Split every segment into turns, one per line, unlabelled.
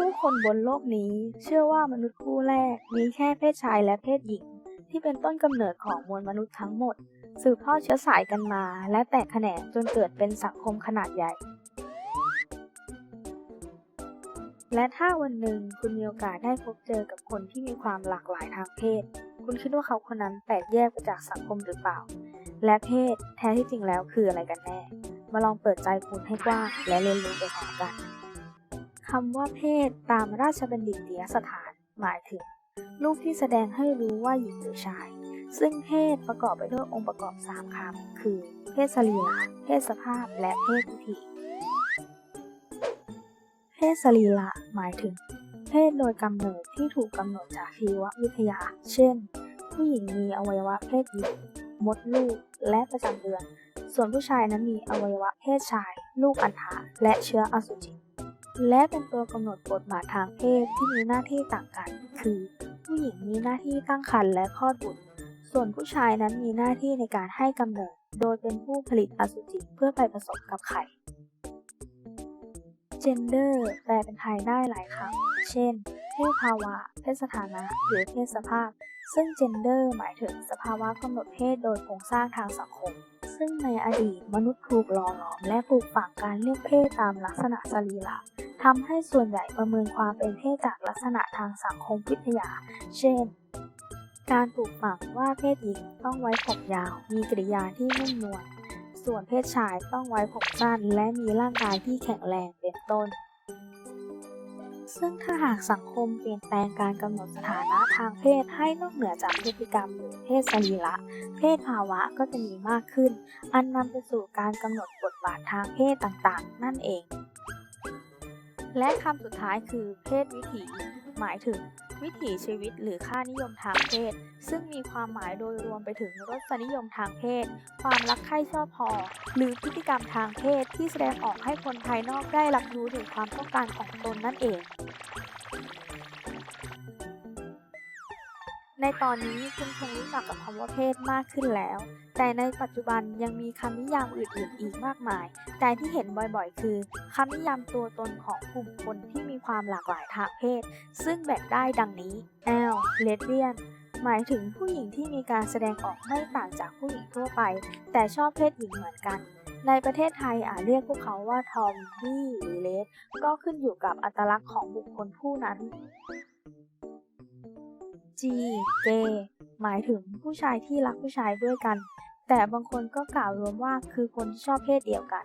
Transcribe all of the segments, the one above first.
ผู้คนบนโลกนี้เชื่อว่ามนุษย์คู่แรกมีแค่เพศชายและเพศหญิง ที่เป็นต้นกำเนิดของมวลมนุษย์ทั้งหมด สืบทอดเชื้อสายกันมา และแตกแขนงจนเกิดเป็นสังคมขนาดใหญ่ และถ้าวันหนึ่งคุณมีโอกาสได้พบเจอกับคนที่มีความหลากหลายทางเพศ คุณคิดว่าเขาคนนั้นแตกแยกไปจากสังคมหรือเปล่า และเพศแท้ที่จริงแล้วคืออะไรกันแน่ มาลองเปิดใจคุณให้กว้างและเรียนรู้ไปพร้อมกัน คำว่าเพศตามราชบัณฑิตยสถาน หมายถึง รูปที่แสดงให้รู้ว่าหญิงหรือชาย ซึ่งเพศประกอบไปด้วยองค์ประกอบ 3คำคือ เพศสรีระเพศสภาพ และเพศวิถีเพศสรีระหมายถึง เพศโดยกำเนิดที่ถูกกำหนดจากชีววิทยา เช่น ผู้หญิงมีอวัยวะเพศหญิงมดลูก และประจำเดือน ส่วนผู้ชายนั้นมีอวัยวะเพศชาย ลูกอัณฑะและเชื้ออสุจิ และเป็นตัวกำหนดบทบาททางเพศที่มีหน้าที่ต่างกัน คือ ผู้หญิงมีหน้าที่ตั้งครรภ์และคลอดบุตร ส่วนผู้ชายนั้นมีหน้าที่ในการให้กำเนิด โดยเป็นผู้ผลิตอสุจิเพื่อไปผสมกับไข่ gender แปลเป็นไทยได้หลายคำ เช่น เพศภาวะ เพศสถานะ หรือเพศสภาพ ซึ่ง gender หมายถึงสภาวะกำหนดเพศโดยโครงสร้างทางสังคม ซึ่งในอดีตมนุษย์ถูกหล่อหลอมและปลูกฝังการเลือกเพศตามลักษณะสรีระ ทำให้ส่วนใหญ่ประเมินความเป็นเพศจากลักษณะทางสังคมวิทยา เช่น การปลูกฝังว่าเพศหญิงต้องไว้ผมยาว มีกริยาที่นุ่มนวล ส่วนเพศชายต้องไว้ผมสั้น และมีร่างกายที่แข็งแรงเป็นต้น ซึ่งถ้าหากสังคมเปลี่ยนแปลงการกำหนดสถานะทางเพศให้นอกเหนือจากพฤติกรรมหรือเพศสรีระ เพศภาวะก็จะมีมากขึ้น อันนำไปสู่การกำหนดบทบาททางเพศต่างๆ นั่นเอง และคำสุดท้ายคือเพศวิถี หมายถึง วิถีชีวิตหรือค่านิยมทางเพศ ซึ่งมีความหมายโดยรวมไปถึงรสนิยมทางเพศ ความรักใคร่ชอบพอ หรือพฤติกรรมทางเพศที่แสดงออกให้คนภายนอกได้รับรู้ถึงความต้องการของตนนั่นเอง ในตอนนี้คุณคงรู้จักกับคำว่าเพศมากขึ้นแล้ว แต่ในปัจจุบันยังมีคำนิยามอื่นๆอีกมากมาย แต่ที่เห็นบ่อยๆ คือคำนิยามตัวตนของกลุ่มคนที่มีความหลากหลายทางเพศ ซึ่งแบ่งได้ดังนี้ L lesbian หมายถึงผู้หญิงที่มีการแสดงออกไม่ต่างจากผู้หญิงทั่วไป แต่ชอบเพศหญิงเหมือนกัน ในประเทศไทยอาจเรียกพวกเขาว่าทอมบี้หรือเลสก็ขึ้นอยู่กับอัตลักษณ์ของบุคคลผู้นั้น G gay หมายถึงผู้ชายที่รักผู้ชายด้วยกัน แต่บางคนก็กล่าวรวมว่าคือคนที่ชอบเพศเดียวกัน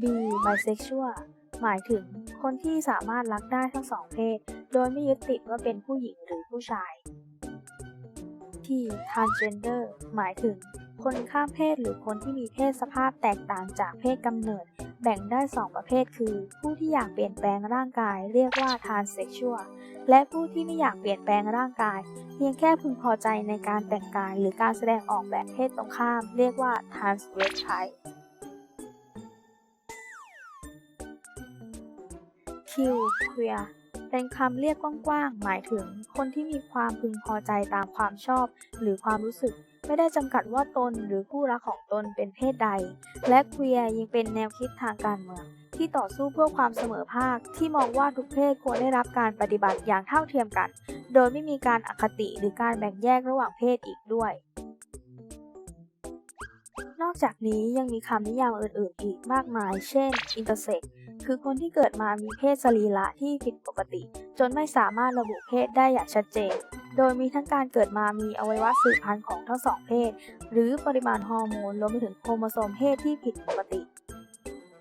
B bisexual หมายถึงคนที่สามารถรักได้ทั้งสองเพศ โดยไม่ยึดติดว่าเป็นผู้หญิงหรือผู้ชาย T transgender หมายถึง คนข้ามเพศหรือคนที่มีเพศสภาพแตกต่างจากเพศกำเนิด แบ่งได้ 2 ประเภทคือ ผู้ที่อยากเปลี่ยนแปลงร่างกาย เรียกว่า transsexual และผู้ที่ไม่อยากเปลี่ยนแปลงร่างกาย เพียงแค่พึงพอใจในการแต่งกายหรือการแสดงออกแบบเพศตรงข้าม เรียกว่า transvestite Q queer เป็นคำเรียกกว้างๆ หมายถึงคนที่มีความพึงพอใจตามความชอบ หรือความรู้สึก ไม่ได้จำกัดว่าตนหรือคู่รักของตนเป็นเพศใด และเควียร์ยังเป็นแนวคิดทางการเมือง ที่ต่อสู้เพื่อความเสมอภาค ที่มองว่าทุกเพศควรได้รับการปฏิบัติอย่างเท่าเทียมกัน โดยไม่มีการอคติหรือการแบ่งแยกระหว่างเพศอีกด้วย นอกจากนี้ยังมีคำนิยามอื่นๆ อีกมากมาย เช่น intersex คือคนที่เกิดมามีเพศสรีระที่ผิดปกติ จนไม่สามารถระบุเพศได้อย่างชัดเจน โดยมีทั้งการเกิดมามีอวัยวะสืบพันธุ์ของทั้งสองเพศ หรือปริมาณฮอร์โมนรวมไปถึงโครโมโซมเพศที่ผิดปกติ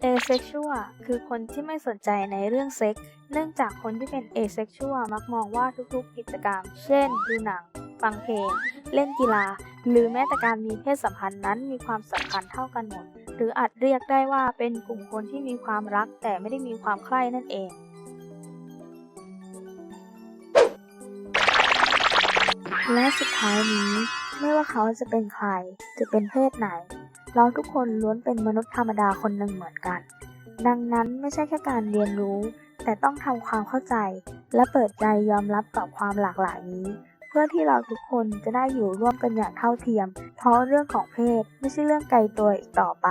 asexual คือคนที่ไม่สนใจในเรื่องเซ็ก เนื่องจากคนที่เป็น asexual มักมองว่าทุกๆกิจกรรม เช่น ดูหนัง ฟังเพลง เล่นกีฬา หรือแม้แต่การมีเพศสัมพันธ์นั้นมีความสำคัญเท่ากันหมด หรืออาจเรียกได้ว่าเป็นกลุ่มคนที่มีความรักแต่ไม่ได้มีความใคร่นั่นเองและสุดท้ายนี้ไม่ว่าเขาจะเป็นใคร จะเป็นเพศไหน เราทุกคนล้วนเป็นมนุษย์ธรรมดาคนหนึ่งเหมือนกัน ดังนั้นไม่ใช่แค่การเรียนรู้ แต่ต้องทำความเข้าใจ และเปิดใจยอมรับกับความหลากหลายนี้ เพื่อที่เราทุกคนจะได้อยู่ร่วมกันอย่างเท่าเทียม เพราะเรื่องของเพศไม่ใช่เรื่องไกลตัวอีกต่อไป